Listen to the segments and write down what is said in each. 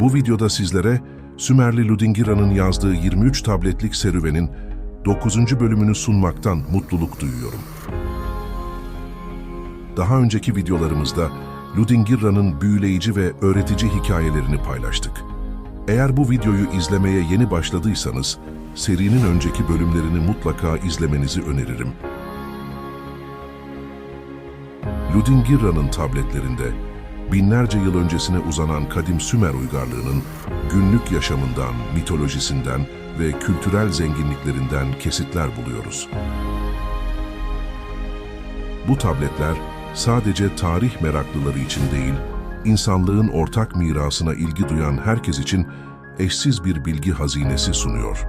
Bu videoda sizlere Sümerli Ludingira'nın yazdığı 23 tabletlik serüvenin 9. bölümünü sunmaktan mutluluk duyuyorum. Daha önceki videolarımızda Ludingira'nın büyüleyici ve öğretici hikayelerini paylaştık. Eğer bu videoyu izlemeye yeni başladıysanız, serinin önceki bölümlerini mutlaka izlemenizi öneririm. Ludingira'nın tabletlerinde binlerce yıl öncesine uzanan kadim Sümer uygarlığının günlük yaşamından, mitolojisinden ve kültürel zenginliklerinden kesitler buluyoruz. Bu tabletler sadece tarih meraklıları için değil, insanlığın ortak mirasına ilgi duyan herkes için eşsiz bir bilgi hazinesi sunuyor.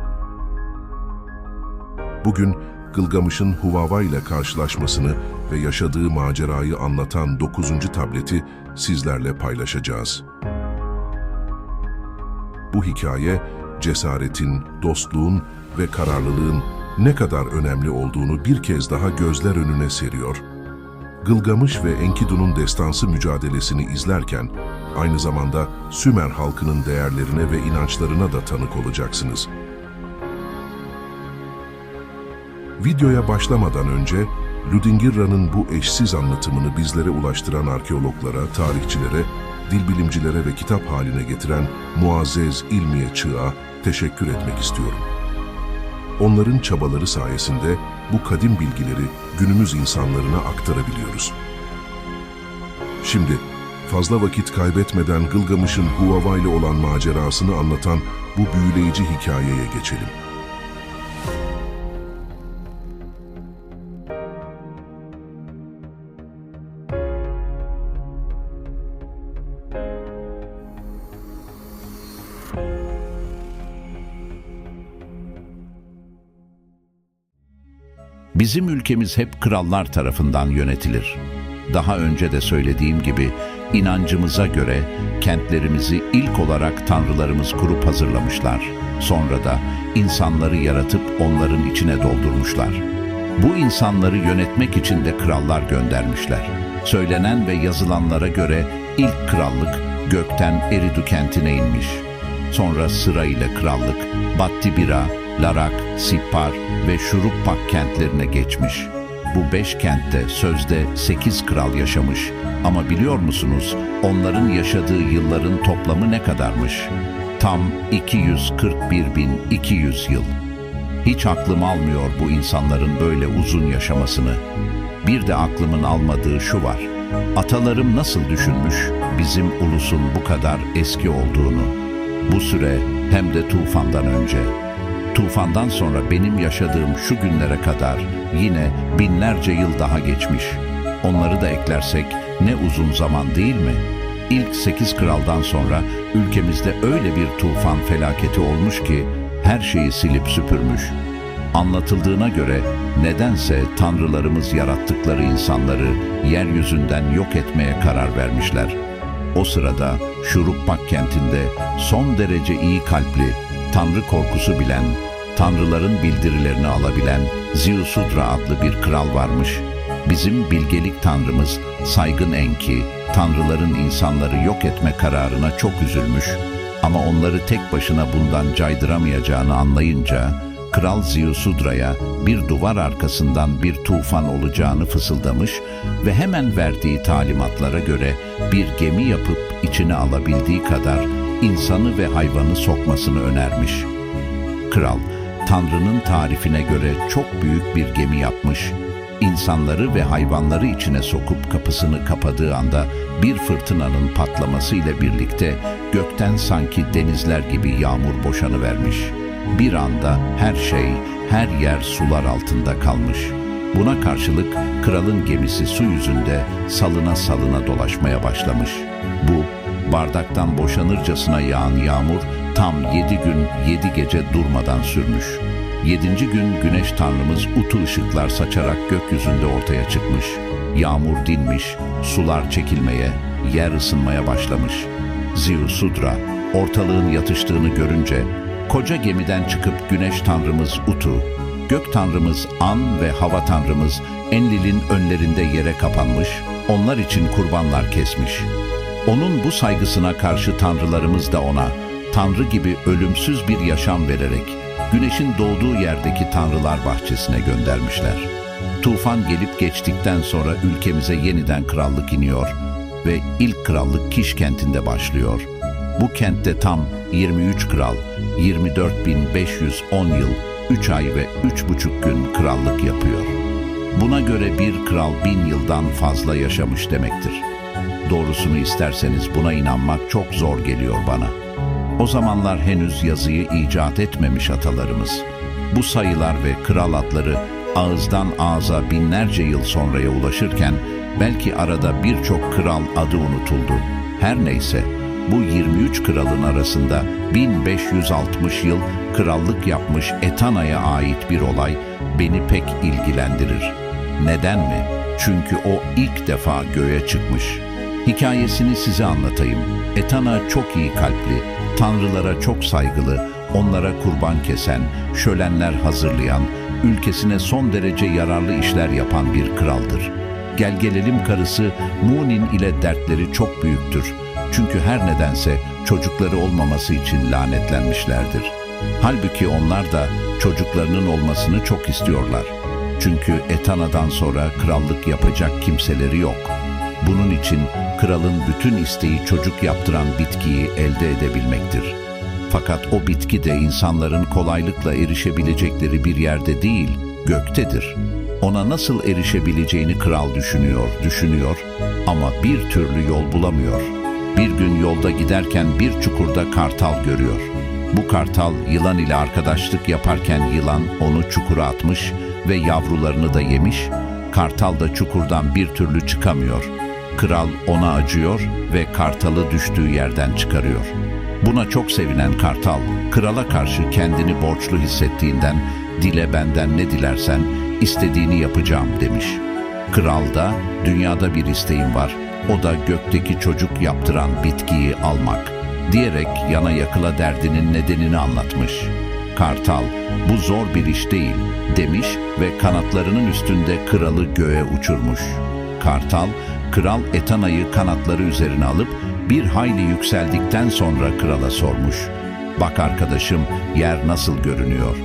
Bugün Gılgamış'ın Huvava ile karşılaşmasını ve yaşadığı macerayı anlatan 9. tableti sizlerle paylaşacağız. Bu hikaye, cesaretin, dostluğun ve kararlılığın ne kadar önemli olduğunu bir kez daha gözler önüne seriyor. Gılgamış ve Enkidu'nun destansı mücadelesini izlerken, aynı zamanda Sümer halkının değerlerine ve inançlarına da tanık olacaksınız. Videoya başlamadan önce, Ludingirra'nın bu eşsiz anlatımını bizlere ulaştıran arkeologlara, tarihçilere, dilbilimcilere ve kitap haline getiren muazzez ilmiye çığa teşekkür etmek istiyorum. Onların çabaları sayesinde bu kadim bilgileri günümüz insanlarına aktarabiliyoruz. Şimdi fazla vakit kaybetmeden Gılgamış'ın Huava ile olan macerasını anlatan bu büyüleyici hikayeye geçelim. Bizim ülkemiz hep krallar tarafından yönetilir. Daha önce de söylediğim gibi inancımıza göre kentlerimizi ilk olarak tanrılarımız kurup hazırlamışlar. Sonra da insanları yaratıp onların içine doldurmuşlar. Bu insanları yönetmek için de krallar göndermişler. Söylenen ve yazılanlara göre ilk krallık gökten Eridu kentine inmiş. Sonra sırayla krallık Battibira, Larak, Sippar ve Şuruppak kentlerine geçmiş. Bu beş kentte sözde sekiz kral yaşamış. Ama biliyor musunuz onların yaşadığı yılların toplamı ne kadarmış? Tam 241.200 yıl. Hiç aklım almıyor bu insanların böyle uzun yaşamasını. Bir de aklımın almadığı şu var. Atalarım nasıl düşünmüş bizim ulusun bu kadar eski olduğunu? Bu süre hem de tufandan önce. Tufandan sonra benim yaşadığım şu günlere kadar yine binlerce yıl daha geçmiş. Onları da eklersek ne uzun zaman değil mi? İlk sekiz kraldan sonra ülkemizde öyle bir tufan felaketi olmuş ki her şeyi silip süpürmüş. Anlatıldığına göre nedense tanrılarımız yarattıkları insanları yeryüzünden yok etmeye karar vermişler. O sırada Şuruppak kentinde son derece iyi kalpli, tanrı korkusu bilen, tanrıların bildirilerini alabilen Ziusudra adlı bir kral varmış. Bizim bilgelik tanrımız Saygın Enki, tanrıların insanları yok etme kararına çok üzülmüş. Ama onları tek başına bundan caydıramayacağını anlayınca, Kral Ziusudra'ya bir duvar arkasından bir tufan olacağını fısıldamış ve hemen verdiği talimatlara göre bir gemi yapıp içine alabildiği kadar insanı ve hayvanı sokmasını önermiş. Kral, Tanrı'nın tarifine göre çok büyük bir gemi yapmış, insanları ve hayvanları içine sokup kapısını kapadığı anda bir fırtınanın patlaması ile birlikte gökten sanki denizler gibi yağmur boşanıvermiş. Bir anda her şey, her yer sular altında kalmış. Buna karşılık kralın gemisi su yüzünde salına salına dolaşmaya başlamış. Bu bardaktan boşanırcasına yağan yağmur tam yedi gün yedi gece durmadan sürmüş. Yedinci gün güneş tanrımız utu ışıklar saçarak gökyüzünde ortaya çıkmış. Yağmur dinmiş, sular çekilmeye, yer ısınmaya başlamış. Ziusudra ortalığın yatıştığını görünce koca gemiden çıkıp güneş tanrımız Utu, gök tanrımız An ve hava tanrımız Enlil'in önlerinde yere kapanmış, onlar için kurbanlar kesmiş. Onun bu saygısına karşı tanrılarımız da ona, tanrı gibi ölümsüz bir yaşam vererek, güneşin doğduğu yerdeki tanrılar bahçesine göndermişler. Tufan gelip geçtikten sonra ülkemize yeniden krallık iniyor ve ilk krallık Kiş kentinde başlıyor. Bu kentte tam 23 kral, 24.510 yıl, 3 ay ve 3,5 gün krallık yapıyor. Buna göre bir kral bin yıldan fazla yaşamış demektir. Doğrusunu isterseniz buna inanmak çok zor geliyor bana. O zamanlar henüz yazıyı icat etmemiş atalarımız. Bu sayılar ve kral adları ağızdan ağza binlerce yıl sonraya ulaşırken belki arada birçok kral adı unutuldu. Her neyse bu 23 kralın arasında 1560 yıl krallık yapmış Etana'ya ait bir olay beni pek ilgilendirir. Neden mi? Çünkü o ilk defa göğe çıkmış. Hikayesini size anlatayım. Etana çok iyi kalpli, tanrılara çok saygılı, onlara kurban kesen, şölenler hazırlayan, ülkesine son derece yararlı işler yapan bir kraldır. Gel gelelim karısı Munin ile dertleri çok büyüktür. Çünkü her nedense çocukları olmaması için lanetlenmişlerdir. Halbuki onlar da çocuklarının olmasını çok istiyorlar. Çünkü Etana'dan sonra krallık yapacak kimseleri yok. Bunun için kralın bütün isteği çocuk yaptıran bitkiyi elde edebilmektir. Fakat o bitki de insanların kolaylıkla erişebilecekleri bir yerde değil, göktedir. Ona nasıl erişebileceğini kral düşünüyor, düşünüyor ama bir türlü yol bulamıyor. Bir gün yolda giderken bir çukurda kartal görüyor. Bu kartal yılan ile arkadaşlık yaparken yılan onu çukura atmış ve yavrularını da yemiş. Kartal da çukurdan bir türlü çıkamıyor. Kral ona acıyor ve kartalı düştüğü yerden çıkarıyor. Buna çok sevinen kartal, krala karşı kendini borçlu hissettiğinden dile benden ne dilersen istediğini yapacağım demiş. Kral da dünyada bir isteğim var, o da gökteki çocuk yaptıran bitkiyi almak diyerek yana yakıla derdinin nedenini anlatmış. Kartal, bu zor bir iş değil demiş ve kanatlarının üstünde kralı göğe uçurmuş. Kartal, kral Etana'yı kanatları üzerine alıp bir hayli yükseldikten sonra krala sormuş. Bak arkadaşım yer nasıl görünüyor?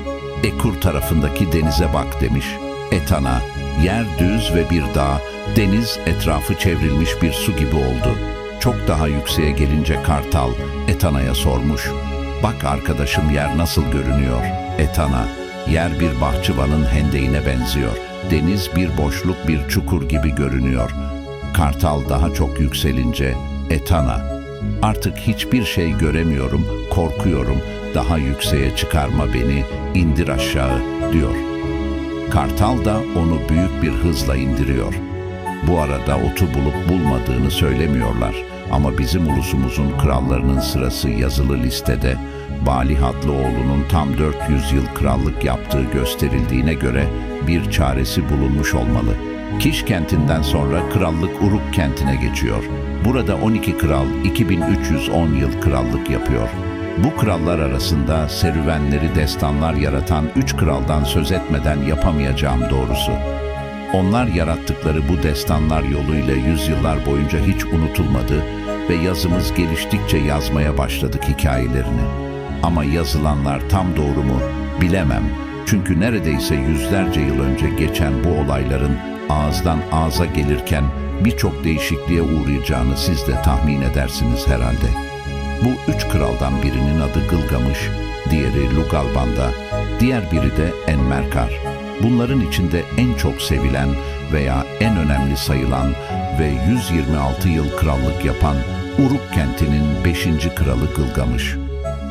Ekur tarafındaki denize bak demiş. Etana, yer düz ve bir dağ, deniz etrafı çevrilmiş bir su gibi oldu. Çok daha yükseğe gelince Kartal, Etana'ya sormuş. Bak arkadaşım yer nasıl görünüyor? Etana, yer bir bahçıvanın hendeğine benziyor. Deniz bir boşluk bir çukur gibi görünüyor. Kartal daha çok yükselince, Etana, artık hiçbir şey göremiyorum, korkuyorum, daha yükseğe çıkarma beni, indir aşağı, diyor. Kartal da onu büyük bir hızla indiriyor. Bu arada otu bulup bulmadığını söylemiyorlar. Ama bizim ulusumuzun krallarının sırası yazılı listede Balih adlı oğlunun tam 400 yıl krallık yaptığı gösterildiğine göre bir çaresi bulunmuş olmalı. Kiş kentinden sonra krallık Uruk kentine geçiyor. Burada 12 kral 2310 yıl krallık yapıyor. Bu krallar arasında serüvenleri destanlar yaratan üç kraldan söz etmeden yapamayacağım doğrusu. Onlar yarattıkları bu destanlar yoluyla yüzyıllar boyunca hiç unutulmadı ve yazımız geliştikçe yazmaya başladık hikayelerini. Ama yazılanlar tam doğru mu bilemem. Çünkü neredeyse yüzlerce yıl önce geçen bu olayların ağızdan ağza gelirken birçok değişikliğe uğrayacağını siz de tahmin edersiniz herhalde. Bu üç kraldan birinin adı Gılgamış, diğeri Lugalbanda, diğer biri de Enmerkar. Bunların içinde en çok sevilen veya en önemli sayılan ve 126 yıl krallık yapan Uruk kentinin 5. kralı Gılgamış.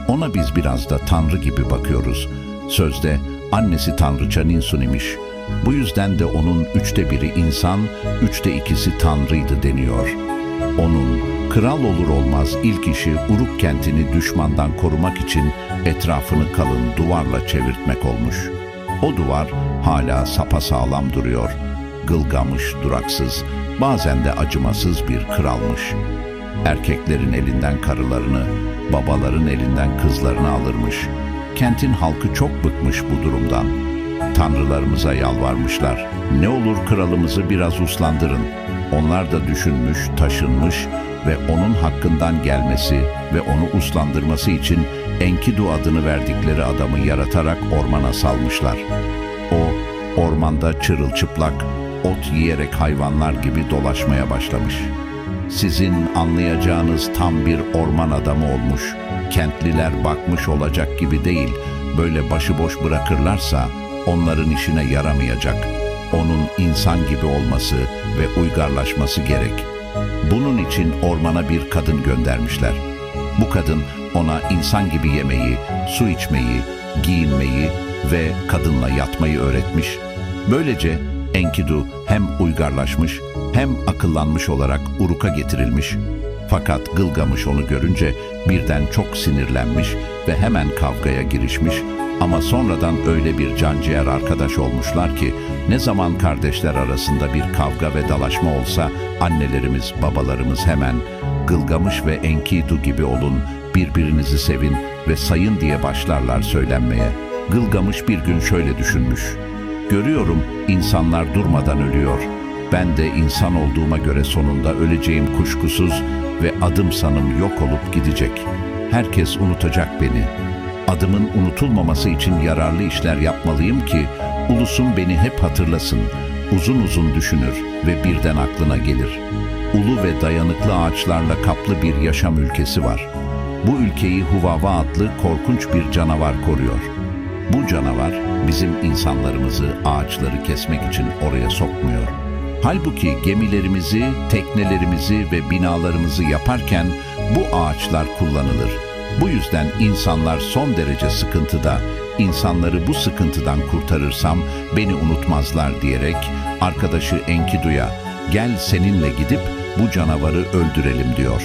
Ona biz biraz da tanrı gibi bakıyoruz. Sözde annesi tanrıça Ninsun imiş. Bu yüzden de onun üçte biri insan, üçte ikisi tanrıydı deniyor. Onun kral olur olmaz ilk işi Uruk kentini düşmandan korumak için etrafını kalın duvarla çevirtmek olmuş. O duvar hala sapasağlam duruyor. Gılgamış duraksız, bazen de acımasız bir kralmış. Erkeklerin elinden karılarını, babaların elinden kızlarını alırmış. Kentin halkı çok bıkmış bu durumdan. Tanrılarımıza yalvarmışlar. Ne olur kralımızı biraz uslandırın. Onlar da düşünmüş, taşınmış, ve onun hakkından gelmesi ve onu uslandırması için Enkidu adını verdikleri adamı yaratarak ormana salmışlar. O, ormanda çırılçıplak, ot yiyerek hayvanlar gibi dolaşmaya başlamış. Sizin anlayacağınız tam bir orman adamı olmuş. Kentliler bakmış olacak gibi değil, böyle başıboş bırakırlarsa onların işine yaramayacak. Onun insan gibi olması ve uygarlaşması gerek. Bunun için ormana bir kadın göndermişler. Bu kadın ona insan gibi yemeyi, su içmeyi, giyinmeyi ve kadınla yatmayı öğretmiş. Böylece Enkidu hem uygarlaşmış hem akıllanmış olarak Uruk'a getirilmiş. Fakat Gılgamış onu görünce birden çok sinirlenmiş ve hemen kavgaya girişmiş ama sonradan öyle bir canciğer arkadaş olmuşlar ki ne zaman kardeşler arasında bir kavga ve dalaşma olsa annelerimiz, babalarımız hemen Gılgamış ve Enkidu gibi olun, birbirinizi sevin ve sayın diye başlarlar söylenmeye. Gılgamış bir gün şöyle düşünmüş. Görüyorum insanlar durmadan ölüyor. Ben de insan olduğuma göre sonunda öleceğim kuşkusuz ve adım sanım yok olup gidecek. Herkes unutacak beni. Adımın unutulmaması için yararlı işler yapmalıyım ki ulusum beni hep hatırlasın, uzun uzun düşünür ve birden aklına gelir. Ulu ve dayanıklı ağaçlarla kaplı bir yaşam ülkesi var. Bu ülkeyi Huvava adlı korkunç bir canavar koruyor. Bu canavar bizim insanlarımızı, ağaçları kesmek için oraya sokmuyor. Halbuki gemilerimizi, teknelerimizi ve binalarımızı yaparken bu ağaçlar kullanılır. Bu yüzden insanlar son derece sıkıntıda. İnsanları bu sıkıntıdan kurtarırsam beni unutmazlar diyerek arkadaşı Enkidu'ya gel seninle gidip bu canavarı öldürelim diyor.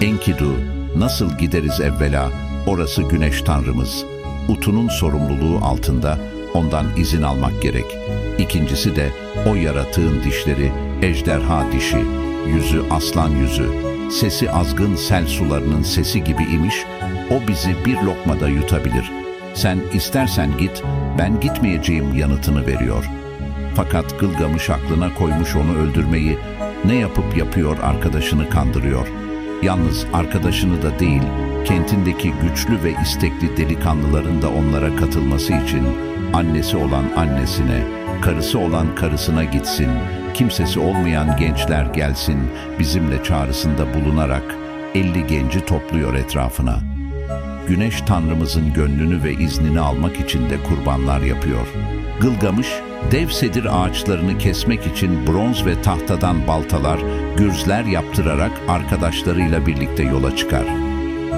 Enkidu nasıl gideriz evvela orası güneş tanrımız. Utu'nun sorumluluğu altında ondan izin almak gerek. İkincisi de o yaratığın dişleri ejderha dişi, yüzü aslan yüzü, sesi azgın sel sularının sesi gibi imiş, o bizi bir lokmada yutabilir. Sen istersen git, ben gitmeyeceğim yanıtını veriyor. Fakat Gılgamış aklına koymuş onu öldürmeyi, ne yapıp yapıyor arkadaşını kandırıyor. Yalnız arkadaşını da değil, kentindeki güçlü ve istekli delikanlıların da onlara katılması için annesi olan annesine, karısı olan karısına gitsin, kimsesi olmayan gençler gelsin bizimle çağrısında bulunarak 50 genci topluyor etrafına. Güneş tanrımızın gönlünü ve iznini almak için de kurbanlar yapıyor. Gılgamış, dev sedir ağaçlarını kesmek için bronz ve tahtadan baltalar, gürzler yaptırarak arkadaşlarıyla birlikte yola çıkar.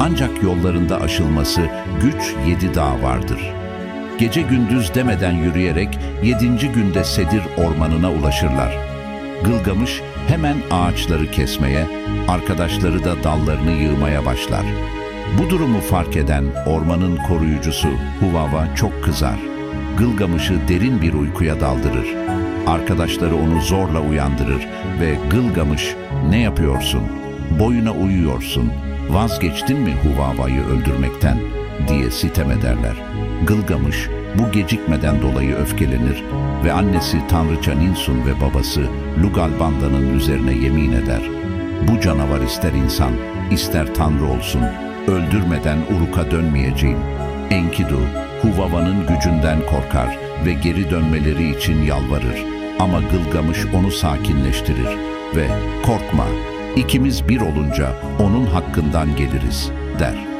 Ancak yollarında aşılması güç yedi dağ vardır. Gece gündüz demeden yürüyerek yedinci günde Sedir ormanına ulaşırlar. Gılgamış hemen ağaçları kesmeye, arkadaşları da dallarını yığmaya başlar. Bu durumu fark eden ormanın koruyucusu Huvava çok kızar. Gılgamış'ı derin bir uykuya daldırır. Arkadaşları onu zorla uyandırır ve Gılgamış ne yapıyorsun? Boyuna uyuyorsun. Vazgeçtin mi Huvava'yı öldürmekten? diye sitem ederler. Gılgamış bu gecikmeden dolayı öfkelenir ve annesi Tanrıça Ninsun ve babası Lugalbanda'nın üzerine yemin eder. Bu canavar ister insan, ister Tanrı olsun, öldürmeden Uruk'a dönmeyeceğim. Enkidu, Huvava'nın gücünden korkar ve geri dönmeleri için yalvarır. Ama Gılgamış onu sakinleştirir ve korkma, ikimiz bir olunca onun hakkından geliriz der.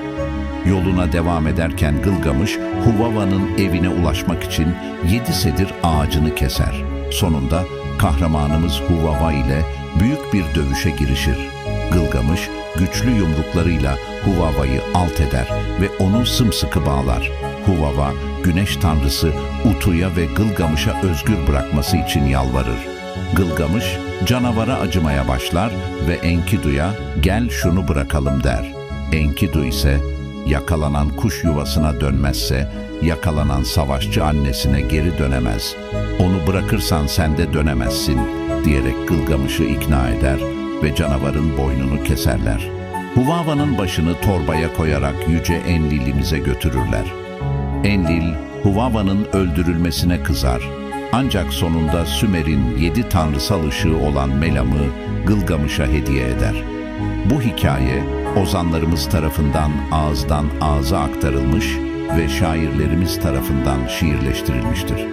Yoluna devam ederken Gılgamış, Huvava'nın evine ulaşmak için yedi sedir ağacını keser. Sonunda kahramanımız Huvava ile büyük bir dövüşe girişir. Gılgamış, güçlü yumruklarıyla Huvava'yı alt eder ve onu sımsıkı bağlar. Huvava, güneş tanrısı Utu'ya ve Gılgamış'a özgür bırakması için yalvarır. Gılgamış, canavara acımaya başlar ve Enkidu'ya gel şunu bırakalım der. Enkidu ise yakalanan kuş yuvasına dönmezse, yakalanan savaşçı annesine geri dönemez. Onu bırakırsan sen de dönemezsin diyerek Gılgamış'ı ikna eder ve canavarın boynunu keserler. Huvava'nın başını torbaya koyarak yüce Enlil'imize götürürler. Enlil, Huvava'nın öldürülmesine kızar. Ancak sonunda Sümer'in yedi tanrısal ışığı olan Melam'ı Gılgamış'a hediye eder. Bu hikaye ozanlarımız tarafından ağızdan ağza aktarılmış ve şairlerimiz tarafından şiirleştirilmiştir.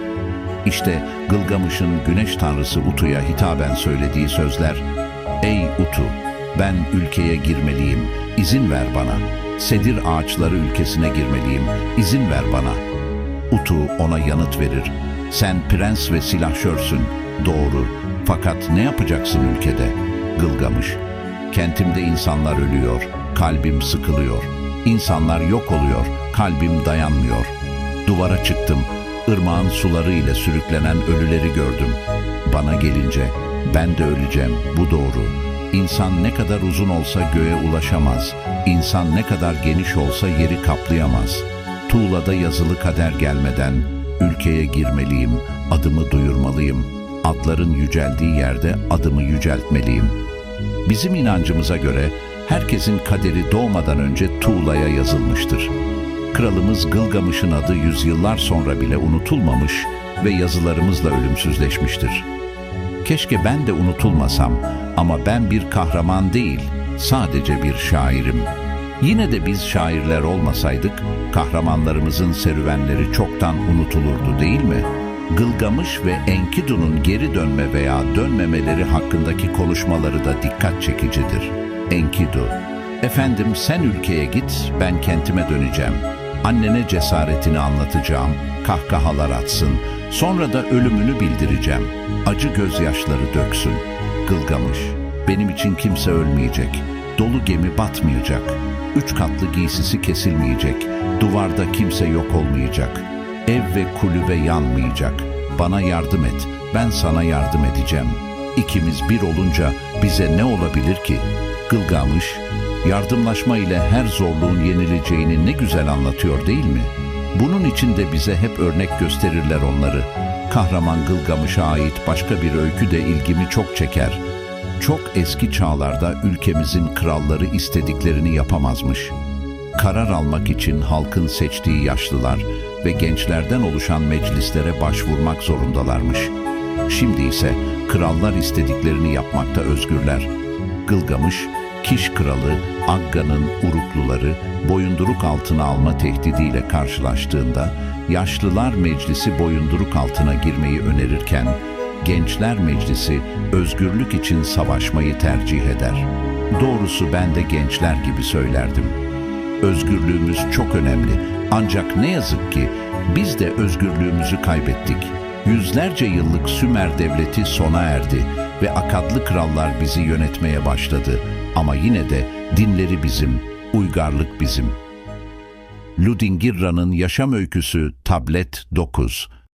İşte Gılgamış'ın güneş tanrısı Utu'ya hitaben söylediği sözler Ey Utu, ben ülkeye girmeliyim, izin ver bana. Sedir ağaçları ülkesine girmeliyim, izin ver bana. Utu ona yanıt verir. Sen prens ve silahşörsün, doğru. Fakat ne yapacaksın ülkede? Gılgamış. Kentimde insanlar ölüyor, kalbim sıkılıyor. İnsanlar yok oluyor, kalbim dayanmıyor. Duvara çıktım, ırmağın suları ile sürüklenen ölüleri gördüm. Bana gelince, ben de öleceğim, bu doğru. İnsan ne kadar uzun olsa göğe ulaşamaz. İnsan ne kadar geniş olsa yeri kaplayamaz. Tuğla'da yazılı kader gelmeden ülkeye girmeliyim, adımı duyurmalıyım. Adların yüceldiği yerde adımı yüceltmeliyim. Bizim inancımıza göre herkesin kaderi doğmadan önce tuğlaya yazılmıştır. Kralımız Gılgamış'ın adı yüzyıllar sonra bile unutulmamış ve yazılarımızla ölümsüzleşmiştir. Keşke ben de unutulmasam ama ben bir kahraman değil, sadece bir şairim. Yine de biz şairler olmasaydık, kahramanlarımızın serüvenleri çoktan unutulurdu değil mi? Gılgamış ve Enkidu'nun geri dönme veya dönmemeleri hakkındaki konuşmaları da dikkat çekicidir. Enkidu, efendim sen ülkeye git, ben kentime döneceğim. Annene cesaretini anlatacağım, kahkahalar atsın, sonra da ölümünü bildireceğim. Acı gözyaşları döksün. Gılgamış, benim için kimse ölmeyecek. Dolu gemi batmayacak. Üç katlı giysisi kesilmeyecek. Duvarda kimse yok olmayacak. Ev ve kulübe yanmayacak. Bana yardım et, ben sana yardım edeceğim. İkimiz bir olunca bize ne olabilir ki? Gılgamış, yardımlaşma ile her zorluğun yenileceğini ne güzel anlatıyor değil mi? Bunun için de bize hep örnek gösterirler onları. Kahraman Gılgamış'a ait başka bir öykü de ilgimi çok çeker. Çok eski çağlarda ülkemizin kralları istediklerini yapamazmış. Karar almak için halkın seçtiği yaşlılar ve gençlerden oluşan meclislere başvurmak zorundalarmış. Şimdi ise krallar istediklerini yapmakta özgürler. Gılgamış, Kiş kralı Agga'nın Urukluları boyunduruk altına alma tehdidiyle karşılaştığında yaşlılar meclisi boyunduruk altına girmeyi önerirken Gençler Meclisi özgürlük için savaşmayı tercih eder. Doğrusu ben de gençler gibi söylerdim. Özgürlüğümüz çok önemli ancak ne yazık ki biz de özgürlüğümüzü kaybettik. Yüzlerce yıllık Sümer devleti sona erdi ve Akadlı krallar bizi yönetmeye başladı. Ama yine de dinleri bizim, uygarlık bizim. Ludingirra'nın yaşam öyküsü Tablet 9